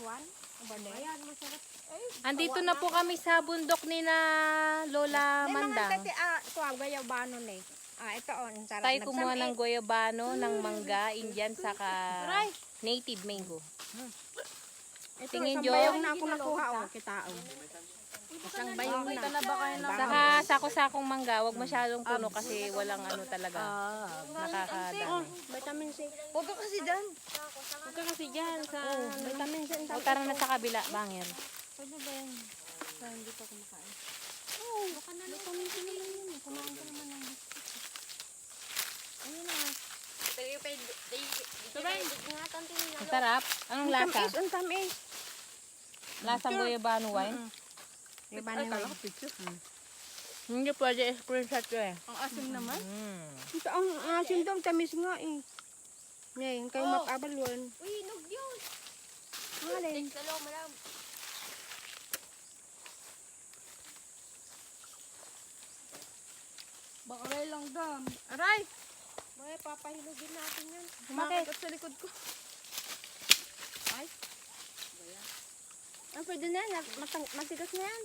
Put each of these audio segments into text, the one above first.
one. Ayan, masarap. Ay, Andito na po kami sa bundok ni na Lola May mga Mandang. tati, ah, kuha, gayabano na eh. Ah, ito on, sarap. Tayo kumuha ng goyabano, ng mangga, Indian, saka Aray! native mango. Ito, Tingin, isang Jo. bayong na ako nakuha, oh, kita, oh. Isang bayong na. Kita na ba kayo ng... Saka sako-sakong mangga, wag masyadong puno kasi walang ano talaga. Nakakadami. Vitamin C. Huwag ka kasi dyan. Huwag ka kasi dyan sa... Oh, vitamin C. tawag. tara na sa kabila, bangir. Pwede ba yan? Sa hindi pa kumakain. Oo, baka na vitamin C naman yun. Kumain ka naman ng biscuit. Ayun na. Ang sarap. Anong lasa? Ang tamis. Lasang goyabano wine? Diba na yun? Hindi pwede screenshot ko eh. Ang asim naman. Mm. Ito ang asin daw, tamis nga eh. Ngayon, kayo Oh. makabalwan. Uy, nog yun. Dalaw mo lang. Baka rin lang dam. Aray! May papahilugin natin yan. Kumakit sa likod ko. Ah, pwede na yan. Matigas na yan.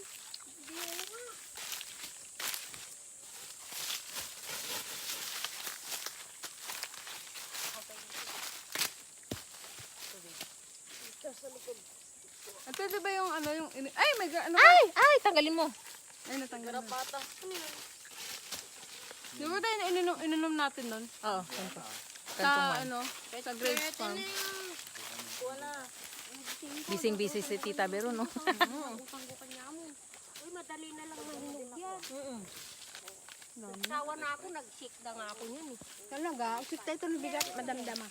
At pwede ba yung ano yung... ini- Ay, may ga- ano Ay! Ay! Tanggalin mo. Ay, natanggal na. Di ba tayo na ininom, ininom natin nun? Oo. ganito. Sa ano? Sa Graves Farm. Bising-busy si Tita Bero, no? Niya mo. Uy, madali na lang mahinog yan. Sawa na ako, nag-shake na nga ako yan eh. Talaga? Usip tayo ito ng bigat, madamdama.